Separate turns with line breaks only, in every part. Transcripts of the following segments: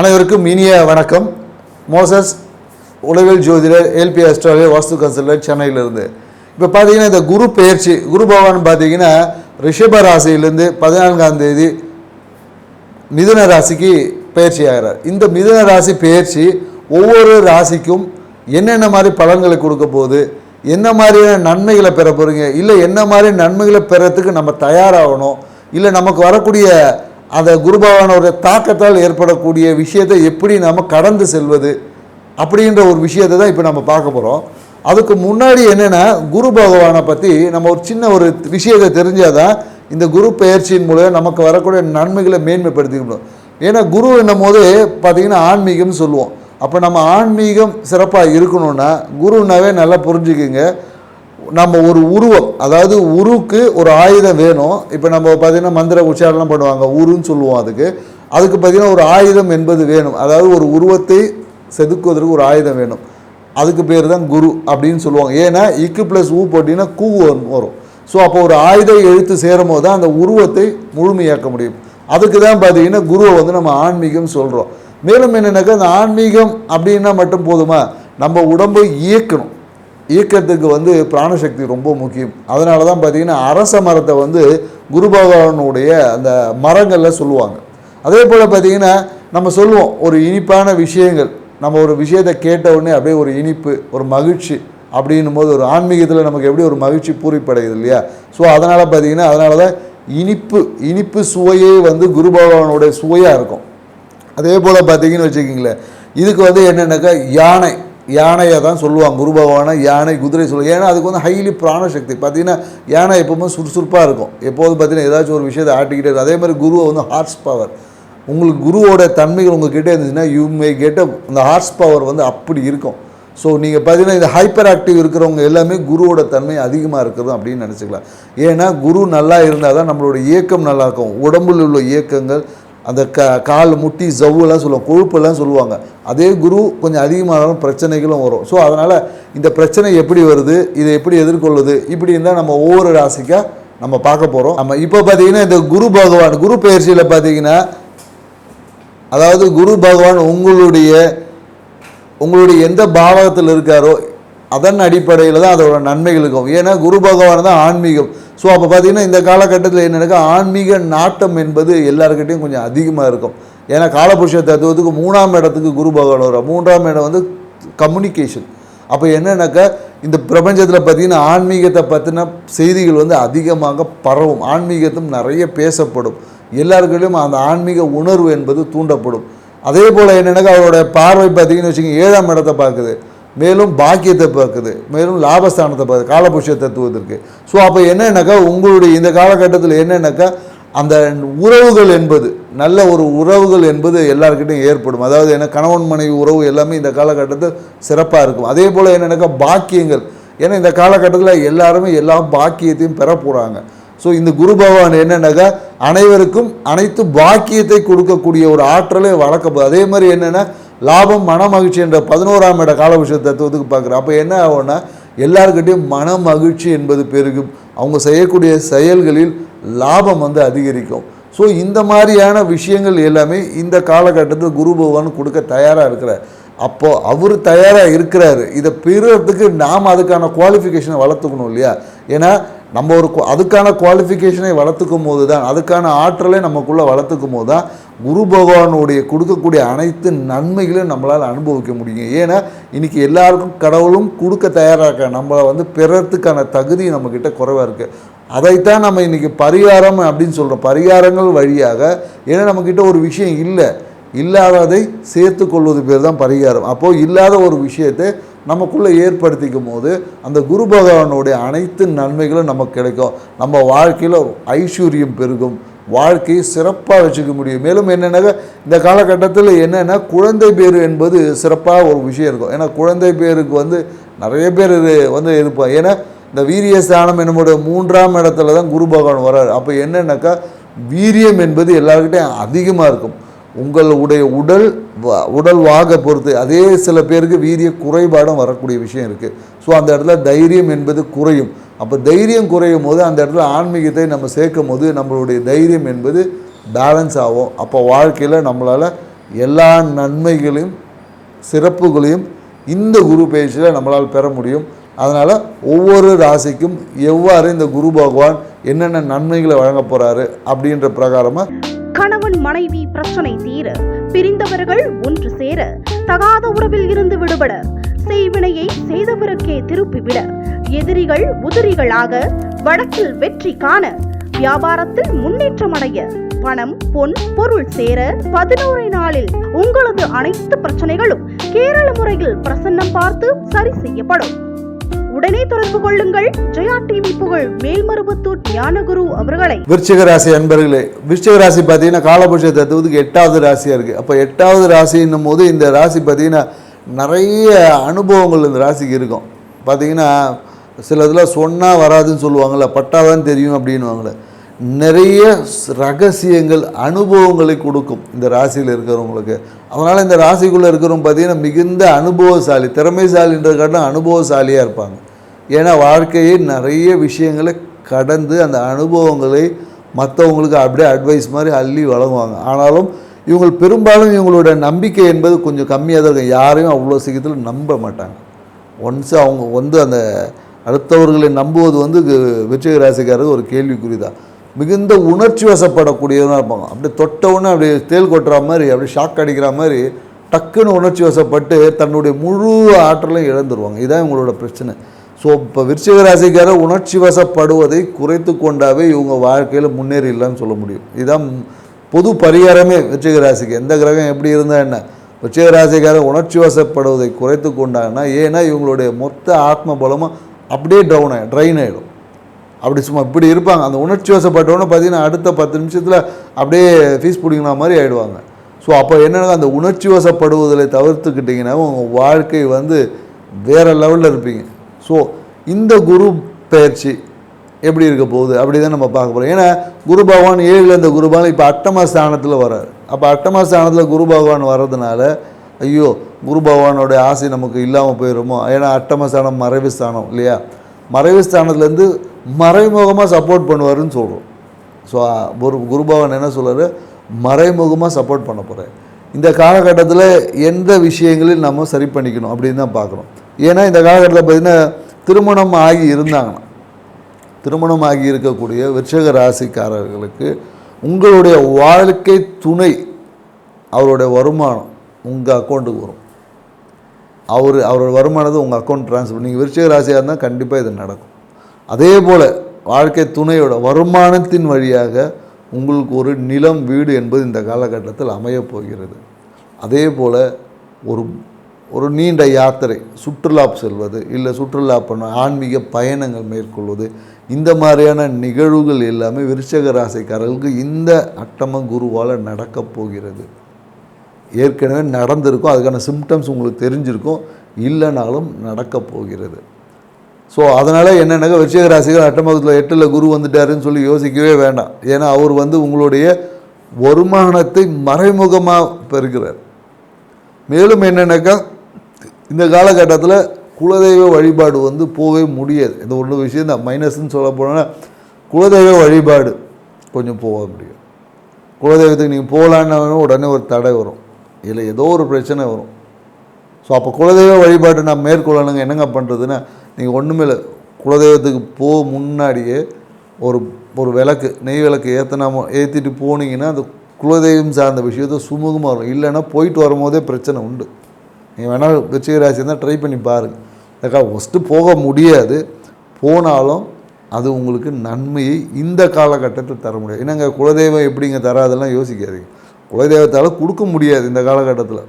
அனைவருக்கும் இனிய வணக்கம். மோசஸ் உளவியல் ஜோதிடர் எல்பி அஸ்ட்ராலியா வாஸ்து கன்சல்டர் சென்னையிலிருந்து. இப்போ பார்த்தீங்கன்னா இந்த குரு பெயர்ச்சி குரு பகவான் பார்த்தீங்கன்னா ரிஷப ராசியிலேருந்து பதினான்காம் தேதி மிதுன ராசிக்கு பயிற்சி ஆகிறார். இந்த மிதுன ராசி பயிற்சி ஒவ்வொரு ராசிக்கும் என்னென்ன மாதிரி பலன்களை கொடுக்க போகுது என்ன மாதிரியான நன்மைகளை பெற போகிறீங்க இல்லை என்ன மாதிரி நன்மைகளை பெறத்துக்கு நம்ம தயாராகணும் இல்லை நமக்கு வரக்கூடிய அந்த குரு பகவானோட தாக்கத்தால் ஏற்படக்கூடிய விஷயத்தை எப்படி நம்ம கடந்து செல்வது அப்படின்ற ஒரு விஷயத்தை தான் இப்போ நம்ம பார்க்க போகிறோம் அதுக்கு முன்னாடி என்னென்னா குரு பகவானை பற்றி நம்ம ஒரு சின்ன ஒரு விஷயத்தை தெரிஞ்சால் தான் இந்த குரு பயிற்சியின் மூலம் நமக்கு வரக்கூடிய நன்மைகளை மேன்மைப்படுத்திக்க முடியும். ஏன்னா குரு என்னும் போது பார்த்திங்கன்னா ஆன்மீகம்னு சொல்லுவோம். அப்போ நம்ம ஆன்மீகம் சிறப்பாக இருக்கணும்னா குருனாவே நல்லா புரிஞ்சுக்குங்க. நம்ம ஒரு உருவம் அதாவது உருவுக்கு ஒரு ஆயுதம் வேணும். இப்போ நம்ம பார்த்தீங்கன்னா மந்திர உச்சாரணம் பண்ணுவாங்க உருன்னு சொல்லுவோம் அதுக்கு. அதுக்கு பார்த்தீங்கன்னா ஒரு ஆயுதம் என்பது வேணும். அதாவது ஒரு உருவத்தை செதுக்குவதற்கு ஒரு ஆயுதம் வேணும். அதுக்கு பேர் தான் குரு அப்படின்னு சொல்லுவாங்க. ஏன்னா இக்கு ப்ளஸ் ஊ போட்டிங்கன்னா கூ வரும். ஸோ அப்போ ஒரு ஆயுத எழுத்து சேரும் போது தான் அந்த உருவத்தை முழுமையாக்க முடியும். அதுக்கு தான் பார்த்தீங்கன்னா குருவை வந்து நம்ம ஆன்மீகம் சொல்கிறோம் மேலும் என்னென்னாக்கா அந்த ஆன்மீகம் அப்படின்னா மட்டும் போதுமா? நம்ம உடம்பை இயக்கணும். இயக்கத்துக்கு வந்து பிராணசக்தி ரொம்ப முக்கியம். அதனால தான் பார்த்தீங்கன்னா அரச மரத்தை வந்து குரு பகவானுடைய அந்த மரங்களில் சொல்லுவாங்க. அதே போல் பார்த்தீங்கன்னா நம்ம சொல்லுவோம் ஒரு இனிப்பான விஷயங்கள். நம்ம ஒரு விஷயத்தை கேட்ட உடனே அப்படியே ஒரு இனிப்பு ஒரு மகிழ்ச்சி அப்படின்னும் போது ஒரு ஆன்மீகத்தில் நமக்கு எப்படி ஒரு மகிழ்ச்சி பூரிப்படையுது இல்லையா? ஸோ அதனால் பார்த்தீங்கன்னா அதனால தான் இனிப்பு இனிப்பு சுவையே வந்து குரு பகவானுடைய சுவையாக இருக்கும். அதே போல் பார்த்தீங்கன்னு வச்சுக்கிங்களேன் இதுக்கு வந்து என்னென்னாக்கா? யானை. யானையை தான் சொல்லுவாங்க. குரு பகவானை யானை குதிரை சொல்லுவாங்க. ஏன்னா அதுக்கு வந்து ஹைலி பிராணசக்தி. பார்த்தீங்கன்னா யானை எப்பவுமே சுறுசுறுப்பாக இருக்கும். எப்போதும் பார்த்தீங்கன்னா ஏதாச்சும் ஒரு விஷயத்தை ஆட்டிக்கிட்டே இருக்கும். அதே மாதிரி குருவை வந்து ஹார்ஸ் பவர் உங்களுக்கு குருவோட தன்மைகள் உங்ககிட்ட இருந்துச்சுன்னா யூ மே கெட் அந்த ஹார்ஸ் பவர் வந்து அப்படி இருக்கும். ஸோ நீங்கள் பார்த்தீங்கன்னா இந்த ஹைப்பர் ஆக்டிவ் இருக்கிறவங்க எல்லாமே குருவோட தன்மை அதிகமாக இருக்கிறது அப்படின்னு நினச்சிக்கலாம். ஏன்னா குரு நல்லா இருந்தால் தான் நம்மளோட இயக்கம் நல்லா இருக்கும். உடம்புல உள்ள இயக்கங்கள் அந்த க கால் முட்டி ஜவ்வுலாம் சொல்லுவாங்க கொழுப்பெல்லாம் சொல்லுவாங்க. அதே குரு கொஞ்சம் அதிகமானாலும் பிரச்சனைகளும் வரும். ஸோ அதனால் இந்த பிரச்சனை எப்படி வருது இதை எப்படி எதிர்கொள்ளுது இப்படி இருந்தால் நம்ம ஒவ்வொரு ராசிக்காக நம்ம பார்க்க போகிறோம் நம்ம இப்போ பார்த்தீங்கன்னா இந்த குரு பகவான் குரு பயிற்சியில் பார்த்தீங்கன்னா அதாவது குரு பகவான் உங்களுடைய உங்களுடைய எந்த பாவகத்தில் இருக்காரோ அதன் அடிப்படையில் தான் அதோட நன்மைகள் இருக்கும். ஏன்னா குரு பகவான் தான் ஆன்மீகம். ஸோ அப்போ பார்த்தீங்கன்னா இந்த காலகட்டத்தில் என்னென்னாக்கா ஆன்மீக நாட்டம் என்பது எல்லாருக்கிட்டையும் கொஞ்சம் அதிகமாக இருக்கும். ஏன்னா காலபுருஷ தத்துவத்துக்கு மூணாம் இடத்துக்கு குரு பகவான் வரும் மூன்றாம் இடம் வந்து கம்யூனிகேஷன் அப்போ என்னென்னாக்கா இந்த பிரபஞ்சத்தில் பார்த்தீங்கன்னா ஆன்மீகத்தை பற்றின செய்திகள் வந்து அதிகமாக பரவும். ஆன்மீகத்தும் நிறைய பேசப்படும். எல்லாருக்கிட்டையும் அந்த ஆன்மீக உணர்வு என்பது தூண்டப்படும். அதே போல் என்னென்னாக்கா அவரோட பார்வை பார்த்தீங்கன்னு வச்சுக்கோங்க ஏழாம் இடத்தை பார்க்குது. மேலும் பாக்கியத்தை பார்க்குது. மேலும் லாபஸ்தானத்தை பார்க்குது. காலபுருஷ தத்துவத்திற்கு. ஸோ அப்போ என்னென்னாக்கா உங்களுடைய இந்த காலகட்டத்தில் என்னென்னாக்கா அந்த உறவுகள் என்பது நல்ல ஒரு உறவுகள் என்பது எல்லாருக்கிட்டையும் ஏற்படும். அதாவது என்ன கணவன் மனைவி உறவு எல்லாமே இந்த காலகட்டத்தில் சிறப்பாக இருக்கும். அதே போல் என்னென்னாக்கா பாக்கியங்கள். ஏன்னா இந்த காலகட்டத்தில் எல்லாருமே எல்லா பாக்கியத்தையும் பெற போகிறாங்க ஸோ இந்த குரு பகவான் என்னன்னாக்கா அனைவருக்கும் அனைத்து பாக்கியத்தை கொடுக்கக்கூடிய ஒரு ஆற்றலை வளர்க்க அதே மாதிரி என்னென்னா லாபம் மன மகிழ்ச்சி என்ற பதினோராம் இட காலபுருஷ தத்துவத்துக்கு பார்க்குறோம் அப்போ என்ன ஆகும்னா எல்லாருக்கிட்டையும் மன மகிழ்ச்சி என்பது பெருகும். அவங்க செய்யக்கூடிய செயல்களில் லாபம் வந்து அதிகரிக்கும். ஸோ இந்த மாதிரியான விஷயங்கள் எல்லாமே இந்த காலகட்டத்தில் குரு பகவான் கொடுக்க தயாராக இருக்கிறார். அப்போது அவர் தயாராக இருக்கிறாரு. இதை பெறுறதுக்கு நாம் அதுக்கான குவாலிஃபிகேஷனை வளர்த்துக்கணும் இல்லையா? ஏன்னா நம்ம ஒரு அதுக்கான குவாலிஃபிகேஷனை வளர்த்துக்கும் போது தான் அதுக்கான ஆற்றலை நமக்குள்ளே வளர்த்துக்கும் போது தான் குரு பகவானுடைய கொடுக்கக்கூடிய அனைத்து நன்மைகளையும் நம்மளால் அனுபவிக்க முடியும். ஏன்னா இன்றைக்கி எல்லாருக்கும் கடவுளும் கொடுக்க தயாராக இருக்க நம்மளை வந்து பெறத்துக்கான தகுதி நம்மக்கிட்ட குறைவாக இருக்குது அதைத்தான் நம்ம இன்றைக்கி பரிகாரம் அப்படின்னு சொல்கிறோம் பரிகாரங்கள் வழியாக ஏன்னா நம்மக்கிட்ட ஒரு விஷயம் இல்லை. இல்லாததை சேர்த்து கொள்வது பேர் தான் பரிகாரம். அப்போது இல்லாத ஒரு விஷயத்தை நமக்குள்ளே ஏற்படுத்திக்கும் போது அந்த குரு பகவானுடைய அனைத்து நன்மைகளும் நமக்கு கிடைக்கும். நம்ம வாழ்க்கையில் ஐஸ்வர்யம் பெருகும். வாழ்க்கையை சிறப்பாக வச்சுக்க முடியும். மேலும் என்னென்னாக்கா இந்த காலகட்டத்தில் என்னென்னா குழந்தை பேர் என்பது சிறப்பாக ஒரு விஷயம் இருக்கும். ஏன்னா குழந்தை பேருக்கு வந்து நிறைய பேர் இது வந்து இருப்பாங்க ஏன்னா இந்த வீரிய ஸ்தானம் என்னுடைய மூன்றாம் இடத்துல தான் குரு பகவான் வர்றார். அப்போ என்னென்னாக்கா வீரியம் என்பது எல்லாருக்கிட்டையும் அதிகமாக இருக்கும். உங்களுடைய உடல் வ- உடல் வாக பொறுத்து அதே சில பேருக்கு வீரிய குறைபாடும் வரக்கூடிய விஷயம் இருக்குது ஸோ அந்த இடத்துல தைரியம் என்பது குறையும். அப்போ தைரியம் குறையும் போது அந்த இடத்துல ஆன்மீகத்தை நம்ம சேர்க்கும் போது நம்மளுடைய தைரியம் என்பது பேலன்ஸ் ஆகும். அப்போ வாழ்க்கையில் நம்மளால் எல்லா நன்மைகளையும் சிறப்புகளையும் இந்த குரு பயிற்சியில் நம்மளால் பெற முடியும். அதனால் ஒவ்வொரு ராசிக்கும் எவ்வாறு இந்த குரு பகவான் என்னென்ன நன்மைகளை வழங்க போகிறாரு அப்படின்ற பிரகாரமாக
கணவன் மனைவி பிரச்சனை தீர பிரிந்தவர்கள் ஒன்று சேர தகாத உறவில் இருந்து விடுபட செய்வினையை செய்தவருக்கே திருப்பிவிட எதிரிகள் உதிரிகளாக வழக்கில் வெற்றி காண வியாபாரத்தில் முன்னேற்றம் அடைய பணம் பொன் பொருள் சேர பதினோரு நாளில் உங்களது அனைத்து பிரச்சனைகளும் கேரள முறையில் பிரசன்னம் பார்த்து சரி செய்யப்படும். உடனே தொடர்பு கொள்ளுங்கள். ஜெயா டிவி புகழ். மேல்மருவத்தூர் ஞானகுரு அவர்களை.
விருச்சிக ராசி அன்பர்களே விருச்சிக ராசி பார்த்தீங்கன்னா காலபுருஷ தத்துவத்துக்கு எட்டாவது ராசியாக இருக்குது அப்போ எட்டாவது ராசின்னும் போது இந்த ராசி பார்த்தீங்கன்னா நிறைய அனுபவங்கள் இந்த ராசிக்கு இருக்கும். பார்த்தீங்கன்னா சில இதெல்லாம் சொன்னால் வராதுன்னு சொல்லுவாங்கள்ல பட்டாதான் தெரியும் அப்படின்னுவாங்களே நிறைய ரகசியங்கள் அனுபவங்களை கொடுக்கும். இந்த ராசியில் இருக்கிறவங்களுக்கு. அதனால் இந்த ராசிக்குள்ளே இருக்கிறவங்க பார்த்தீங்கன்னா மிகுந்த அனுபவசாலி திறமைசாலின்ற காட்டும் அனுபவசாலியாக இருப்பாங்க. ஏன்னா வாழ்க்கையை நிறைய விஷயங்களை கடந்து அந்த அனுபவங்களை மற்றவங்களுக்கு அப்படியே அட்வைஸ் மாதிரி அள்ளி வழங்குவாங்க. ஆனாலும் இவங்க பெரும்பாலும் இவங்களோட நம்பிக்கை என்பது கொஞ்சம் கம்மியாக தான் இருக்கும். யாரையும் அவ்வளோ சீக்கிரத்தில் நம்ப மாட்டாங்க. ஒன்ஸ் அவங்க வந்து அந்த அடுத்தவர்களை நம்புவது வந்து கு- ராசிக்காரருக்கு ஒரு கேள்விக்குறி தான். மிகுந்த உணர்ச்சி வசப்படக்கூடியவனாக இருப்பாங்க. அப்படியே தொட்டவுடனே அப்படியே தேல் கொட்டுற மாதிரி அப்படியே ஷாக் அடிக்கிற மாதிரி டக்குன்னு உணர்ச்சி வசப்பட்டு தன்னுடைய முழு ஆற்றலையும் இழந்துருவாங்க. இதுதான் இவங்களோட பிரச்சனை. ஸோ இப்போ விருச்சிக ராசிக்காரர் உணர்ச்சி வசப்படுவதை குறைத்து கொண்டாவே இவங்க வாழ்க்கையில் முன்னேறிடலாம்னு சொல்ல முடியும். இதுதான் பொது பரிகாரமே விருச்சிக ராசிக்கு. எந்த கிரகம் எப்படி இருந்தால் என்ன? விருச்சிக ராசிக்காரர் உணர்ச்சி வசப்படுவதை குறைத்து கொண்டாங்கன்னா ஏன்னா இவங்களுடைய மொத்த ஆத்ம பலமும் அப்படியே டவுன் ஆகிடும் ட்ரைன் ஆகிடும் அப்படி சும்மா இப்படி இருப்பாங்க. அந்த உணர்ச்சி வசப்பட்டவொன்னே பார்த்தீங்கன்னா அடுத்த பத்து நிமிஷத்தில் அப்படியே ஃபீஸ் பிடிக்கிற மாதிரி ஆகிடுவாங்க ஸோ அப்போ என்னென்னா அந்த உணர்ச்சி வசப்படுவதை தவிர்த்துக்கிட்டிங்கன்னா உங்கள் வாழ்க்கை வந்து வேறு லெவலில் இருப்பீங்க. ஸோ இந்த குரு பயிற்சி எப்படி இருக்க போகுது? அப்படி தான் நம்ம பார்க்க போகிறோம் ஏன்னா குரு பகவான் ஏழில் இந்த குரு பகவான் இப்போ அட்டம ஸ்தானத்தில் வர்றார். அப்போ அட்டம ஸ்தானத்தில் குரு பகவான் வர்றதுனால ஐயோ குரு பகவானோடைய ஆசை நமக்கு இல்லாமல் போயிடுமோ ஏன்னா அட்டம ஸ்தானம் மறைவு ஸ்தானம் இல்லையா? மறைவு ஸ்தானத்துலேருந்து மறைமுகமாக சப்போர்ட் பண்ணுவாருன்னு சொல்கிறோம் ஸோ ஒரு குருபவன் என்ன சொல்கிறார் மறைமுகமாக சப்போர்ட் பண்ண போகிறேன் இந்த காலகட்டத்தில் எந்த விஷயங்களில் நம்ம சரி பண்ணிக்கணும் அப்படின்னு தான் பார்க்குறோம் ஏன்னா இந்த காலகட்டத்தில் பார்த்திங்கன்னா திருமணம் ஆகி இருந்தாங்கன்னா திருமணம் ஆகி இருக்கக்கூடிய விருச்சக ராசிக்காரர்களுக்கு உங்களுடைய வாழ்க்கை துணை அவருடைய வருமானம் உங்கள் அக்கௌண்ட்டுக்கு வரும். அவர் அவரோட வருமானத்தை உங்கள் அக்கௌண்ட் ட்ரான்ஸ்ஃபர் நீங்கள் விருச்சிக ராசியாக இருந்தால் கண்டிப்பாக இது நடக்கும். அதே போல் வாழ்க்கை துணையோட வருமானத்தின் வழியாக உங்களுக்கு ஒரு நிலம் வீடு என்பது இந்த காலகட்டத்தில் அமையப் போகிறது. அதே போல் ஒரு ஒரு நீண்ட யாத்திரை சுற்றுலா செல்வது இல்லை சுற்றுலா பண்ண ஆன்மீக பயணங்கள் மேற்கொள்வது இந்த மாதிரியான நிகழ்வுகள் எல்லாமே விருச்சக ராசிக்காரர்களுக்கு இந்த அட்டம குருவால் நடக்கப் போகிறது. ஏற்கனவே நடந்திருக்கும் அதுக்கான சிம்டம்ஸ் உங்களுக்கு தெரிஞ்சிருக்கும் இல்லைனாலும் நடக்க போகிறது. ஸோ அதனால் என்னென்னாக்கா விருச்சிக ராசிகள் அட்டமகத்தில் எட்டில் குரு வந்துட்டாருன்னு சொல்லி யோசிக்கவே வேண்டாம். ஏன்னா அவர் வந்து உங்களுடைய வருமானத்தை மறைமுகமாக பெறுகிறார். மேலும் என்னென்னாக்கா இந்த காலகட்டத்தில் குலதெய்வ வழிபாடு வந்து போகவே முடியாது. இந்த ஒன்று விஷயம் தான் மைனஸ்ன்னு சொல்ல போனால் குலதெய்வ வழிபாடு கொஞ்சம் போக முடியும். குலதெய்வத்துக்கு நீங்கள் போகலான்னு உடனே ஒரு தடை வரும். இதில் ஏதோ ஒரு பிரச்சனை வரும். ஸோ அப்போ குலதெய்வ வழிபாட்டை நான் மேற்கொள்ளணுங்க. என்னங்க பண்ணுறதுன்னா நீங்கள் ஒன்றுமே இல்லை. குலதெய்வத்துக்கு போக முன்னாடியே ஒரு ஒரு விளக்கு நெய் விளக்கு ஏற்றினாமோ ஏற்றிட்டு போனீங்கன்னா அந்த குலதெய்வம் சார்ந்த விஷயத்த சுமூகமாக வரும். இல்லைன்னா போயிட்டு வரும்போதே பிரச்சனை உண்டு. நீங்கள் வேணால் விருச்சிக ராசி இருந்தால் ட்ரை பண்ணி பாருங்கள் அக்கா ஃபஸ்ட்டு போக முடியாது. போனாலும் அது உங்களுக்கு நன்மையை இந்த காலகட்டத்தில் தர முடியாது. என்னங்க குலதெய்வம் எப்படிங்க தராதெல்லாம் யோசிக்காதீங்க. குலதெய்வத்தால் கொடுக்க முடியாது இந்த காலகட்டத்தில்.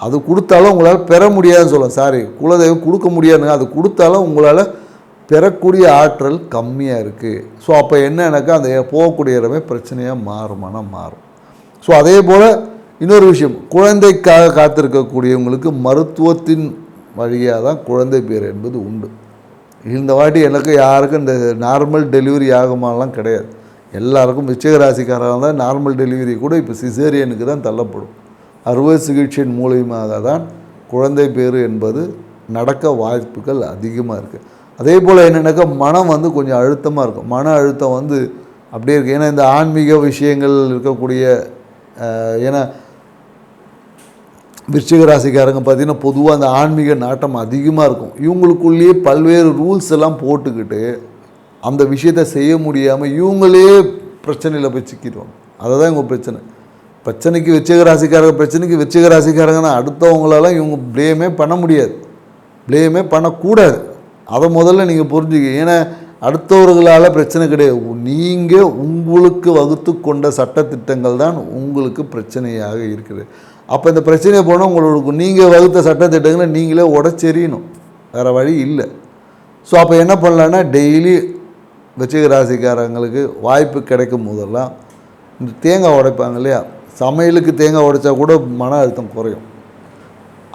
அது கொடுத்தாலும் உங்களால் பெற முடியாதுன்னு சொல்லலாம் சாரி குலதெய்வம் கொடுக்க முடியாதுங்க. அது கொடுத்தாலும் உங்களால் பெறக்கூடிய ஆற்றல் கம்மியாக இருக்குது ஸோ அப்போ என்னன்னாக்கா அந்த போகக்கூடிய இடமே பிரச்சனையாக மாறுமானா மாறும். ஸோ அதே போல் இன்னொரு விஷயம். குழந்தைக்காக காத்திருக்கக்கூடியவங்களுக்கு மருத்துவத்தின் வழியாக தான் குழந்தை பேர் என்பது உண்டு. இந்த வாட்டி எனக்கு யாருக்கும் இந்த நார்மல் டெலிவரி ஆகுமாலாம் கிடையாது. எல்லாருக்கும் விச்சகராசிக்காரங்க தான் நார்மல் டெலிவரி கூட இப்போ சிசேரியனுக்கு தான் தள்ளப்படும். அறுவை சிகிச்சையின் மூலியமாக தான் குழந்தை பேர் என்பது நடக்க வாய்ப்புகள் அதிகமாக இருக்குது அதே போல் என்னென்னாக்கா மனம் வந்து கொஞ்சம் அழுத்தமாக இருக்கும். மன அழுத்தம் வந்து அப்படியே இருக்குது ஏன்னா இந்த ஆன்மீக விஷயங்கள் இருக்கக்கூடிய ஏன்னா விருச்சிக ராசிக்காரங்க பார்த்தீங்கன்னா பொதுவாக அந்த ஆன்மீக நாட்டம் அதிகமாக இருக்கும். இவங்களுக்குள்ளேயே பல்வேறு ரூல்ஸ் எல்லாம் போட்டுக்கிட்டு அந்த விஷயத்தை செய்ய முடியாமல் இவங்களே பிரச்சனையில் போய் சிக்கிடுவாங்க. அதுதான் இவங்க பிரச்சனை. பிரச்சனைக்கு விருச்சிக ராசிக்காரங்க பிரச்சனைக்கு விருச்சிக ராசிக்காரங்கன்னா அடுத்தவங்களால இவங்க ப்ளேமே பண்ண முடியாது. ப்ளேமே பண்ணக்கூடாது. அதை முதல்ல நீங்கள் புரிஞ்சுக்க. ஏன்னா அடுத்தவர்களால் பிரச்சனை கிடையாது. நீங்கள் உங்களுக்கு வகுத்து கொண்ட சட்டத்திட்டங்கள் தான் உங்களுக்கு பிரச்சனையாக இருக்குது. அப்போ இந்த பிரச்சனையை போனால் உங்களுக்கு நீங்கள் வகுத்த சட்டத்திட்டங்களை நீங்களே உடச்செறியணும். வேறு வழி இல்லை. ஸோ அப்போ என்ன பண்ணலான்னா டெய்லி வச்சிக ராசிக்காரங்களுக்கு வாய்ப்பு கிடைக்கும் போதெல்லாம் இந்த தேங்காய் உடைப்பாங்க இல்லையா? சமையலுக்கு தேங்காய் உடைச்சா கூட மன அழுத்தம் குறையும்.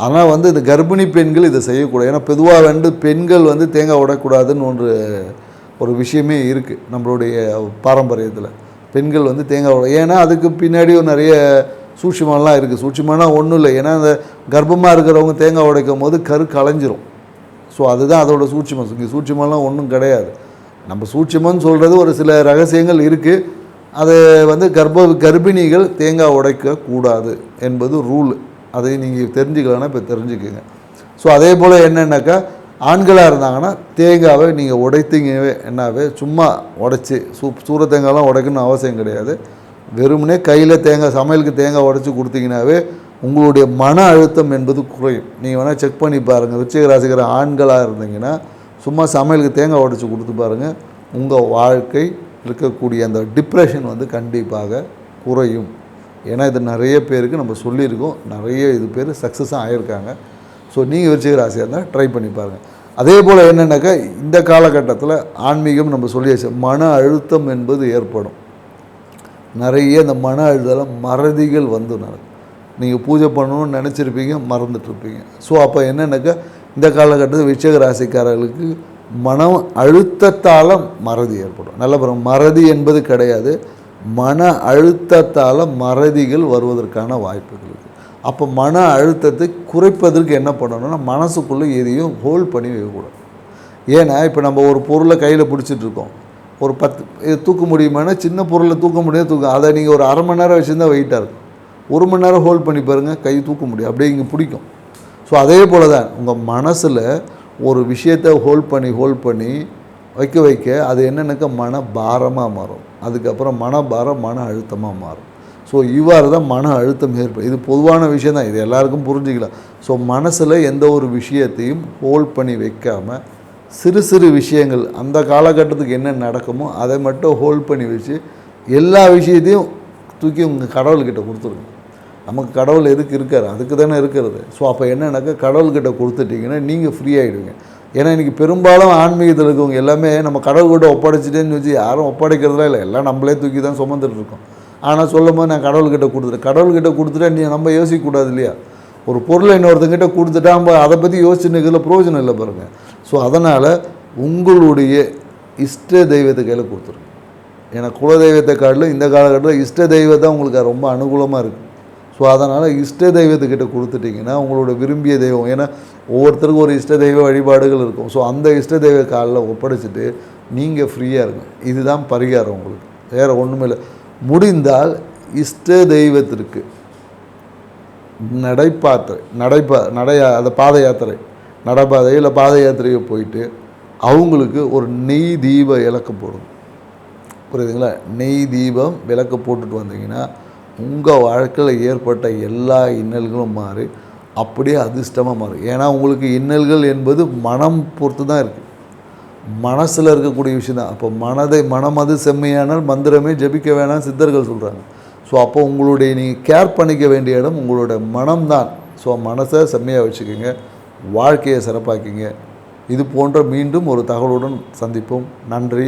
ஆனால் வந்து இந்த கர்ப்பிணி பெண்கள் இதை செய்யக்கூடாது. ஏன்னா பொதுவாக வந்து பெண்கள் வந்து தேங்காய் உடைக்கூடாதுன்னு ஒன்று ஒரு விஷயமே இருக்குது நம்மளுடைய பாரம்பரியத்தில். பெண்கள் வந்து தேங்காய் உடை ஏன்னா அதுக்கு பின்னாடி நிறைய சூட்சுமம்லாம் இருக்குது சூட்சுமம்னா ஒன்றும் இல்லை. ஏன்னா அந்த கர்ப்பமாக இருக்கிறவங்க தேங்காய் உடைக்கும் போது கரு களைஞ்சிரும் ஸோ அதுதான் அதோட சூட்சிமம். இங்கே சூட்சுமம்லாம் ஒன்றும் கிடையாது. நம்ம சூட்சமன்னு சொல்கிறது ஒரு சில ரகசியங்கள் இருக்குது அது வந்து கர்ப்ப கர்ப்பிணிகள் தேங்காய் உடைக்கக்கூடாது என்பது ரூல் அதை நீங்கள் தெரிஞ்சுக்கலன்னா இப்போ தெரிஞ்சுக்கோங்க. ஸோ அதே போல் என்னென்னாக்கா ஆண்களாக இருந்தாங்கன்னா தேங்காவை நீங்கள் உடைத்தீங்கவே என்னாவே சும்மா உடைச்சி சூ சூர தேங்காய்லாம் உடைக்கணும்னு அவசியம் கிடையாது. வெறுமனே கையில் தேங்காய் சமையலுக்கு தேங்காய் உடைச்சி கொடுத்தீங்கன்னாவே உங்களுடைய மன அழுத்தம் என்பது குறையும். நீங்கள் வேணால் செக் பண்ணி பாருங்கள் விருச்சிக ராசிக்கிற ஆண்களாக இருந்தீங்கன்னா சும்மா சமையலுக்கு தேங்காய் உடச்சி கொடுத்து பாருங்கள் உங்கள் வாழ்க்கை இருக்கக்கூடிய அந்த டிப்ரெஷன் வந்து கண்டிப்பாக குறையும். ஏன்னா இது நிறைய பேருக்கு நம்ம சொல்லியிருக்கோம். நிறைய இது பேர் சக்ஸஸாக ஆகியிருக்காங்க ஸோ நீங்கள் விருச்சிக ராசியாக இருந்தால் ட்ரை பண்ணி பாருங்கள் அதே போல் என்னென்னாக்கா இந்த காலகட்டத்தில் ஆன்மீகம் நம்ம சொல்லியாச்சு மன அழுத்தம் என்பது ஏற்படும். நிறைய இந்த மன அழுத்தம் மறதிகள் வந்து நடக்கும். நீங்கள் பூஜை பண்ணணும்னு நினச்சிருப்பீங்க மறந்துட்டுருப்பீங்க ஸோ அப்போ என்னென்னாக்கா இந்த காலகட்டத்தில் விருச்சிக ராசிக்காரர்களுக்கு மனம் அழுத்தத்தால் மறதி ஏற்படும். நல்ல பிறகு மறதி என்பது கிடையாது. மன அழுத்தத்தால் மறதிகள் வருவதற்கான வாய்ப்புகள் இருக்குது அப்போ மன அழுத்தத்தை குறைப்பதற்கு என்ன பண்ணணும்னா மனசுக்குள்ளே எதையும் ஹோல்ட் பண்ணி வைக்கக்கூடாது. ஏன்னா இப்போ நம்ம ஒரு பொருளை கையில் பிடிச்சிட்டு இருக்கோம். ஒரு பத்து இது தூக்க முடியுமானா சின்ன பொருளை தூக்க முடியாது தூக்க அதை நீங்கள் ஒரு அரை மணி நேரம் வச்சுருந்தா வெயிட்டாக இருக்கும். ஒரு மணி நேரம் ஹோல்ட் பண்ணி பாருங்கள் கை தூக்க முடியும். அப்படியே இங்கே பிடிக்கும். ஸோ அதே போல் தான் உங்கள் மனசில் ஒரு விஷயத்தை ஹோல்ட் பண்ணி ஹோல்ட் பண்ணி வைக்க வைக்க அது என்னென்னக்க மன பாரமாக மாறும். அதுக்கப்புறம் மன பாரம் மன அழுத்தமாக மாறும். ஸோ இவ்வாறு தான் மன அழுத்தம் ஏற்படும். இது பொதுவான விஷயம் தான் இது எல்லாருக்கும் புரிஞ்சுக்கலாம். ஸோ மனசில் எந்த ஒரு விஷயத்தையும் ஹோல்ட் பண்ணி வைக்காமல் சிறு சிறு விஷயங்கள் அந்த காலகட்டத்துக்கு என்ன நடக்குமோ அதை மட்டும் ஹோல்ட் பண்ணி வச்சு எல்லா விஷயத்தையும் தூக்கி உங்கள் கடவுள்கிட்ட கொடுத்துருங்க. நமக்கு கடவுள் எதுக்கு இருக்கார்? அதுக்கு தானே இருக்கிறது. ஸோ அப்போ என்னென்னாக்கா கடவுள்கிட்ட கொடுத்துட்டிங்கன்னா நீங்கள் ஃப்ரீ ஆகிடுவீங்க ஏன்னா இன்றைக்கி பெரும்பாலும் ஆன்மீகத்தில் இருக்கவங்க எல்லாமே நம்ம கடவுள்கிட்ட ஒப்படைச்சிட்டேன்னு வச்சு யாரும் ஒப்படைக்கிறதுலாம் இல்லை. எல்லாம் நம்மளே தூக்கி தான் சுமந்துட்டு இருக்கோம். ஆனால் சொல்லும் போது நான் கடவுள்கிட்ட கொடுத்துட்டேன். கடவுள்கிட்ட கொடுத்துட்டா நீ நம்ம யோசிக்கக்கூடாது இல்லையா? ஒரு பொருளை இன்னொருத்தங்கிட்ட கொடுத்துட்டா நம்ம அதை பற்றி யோசிச்சுன்னு பிரயோஜனம் இல்லை பாருங்கள் ஸோ அதனால் உங்களுடைய இஷ்ட தெய்வத்தை கையில் கொடுத்துருங்க. ஏன்னா குலதெய்வத்தை காட்டிலும் இந்த காலகட்டத்தில் இஷ்ட தெய்வத்தை உங்களுக்கு ரொம்ப அனுகூலமாக இருக்குது ஸோ அதனால் இஷ்ட தெய்வத்துக்கிட்ட கொடுத்துட்டிங்கன்னா உங்களோட விரும்பிய தெய்வம் ஏன்னா ஒவ்வொருத்தருக்கும் ஒரு இஷ்ட தெய்வ வழிபாடுகள் இருக்கும். ஸோ அந்த இஷ்ட தெய்வ காலில் ஒப்படைச்சிட்டு நீங்கள் ஃப்ரீயாக இருக்கும் இதுதான் பரிகாரம் உங்களுக்கு. வேறு ஒன்றுமே இல்லை. முடிந்தால் இஷ்ட தெய்வத்திற்கு நடைபாத்திரை நடைபா நடையா அந்த பாத யாத்திரை நடைபாதை இல்லை பாத யாத்திரையை போயிட்டு அவங்களுக்கு ஒரு நெய் தீப இலக்கு போடும் புரியுதுங்களா? நெய் தீபம் விளக்கு போட்டுட்டு வந்தீங்கன்னா உங்கள் வாழ்க்கையில் ஏற்பட்ட எல்லா இன்னல்களும் மாறி அப்படியே அதிர்ஷ்டமாக மாறும் ஏன்னா உங்களுக்கு இன்னல்கள் என்பது மனம் பொறுத்து தான் இருக்குது மனசில் இருக்கக்கூடிய விஷயம் தான். அப்போ மனதை மனம் அது செம்மையானால் மந்திரமே ஜெபிக்க வேணாம் சித்தர்கள் சொல்கிறாங்க ஸோ அப்போ உங்களுடைய நீங்கள் கேர் பண்ணிக்க வேண்டிய இடம் உங்களோட மனம்தான் ஸோ மனசை செம்மையாக வச்சுக்கோங்க. வாழ்க்கையை சிறப்பாக்கிங்க. இது போன்ற மீண்டும் ஒரு தகவலுடன் சந்திப்போம். நன்றி.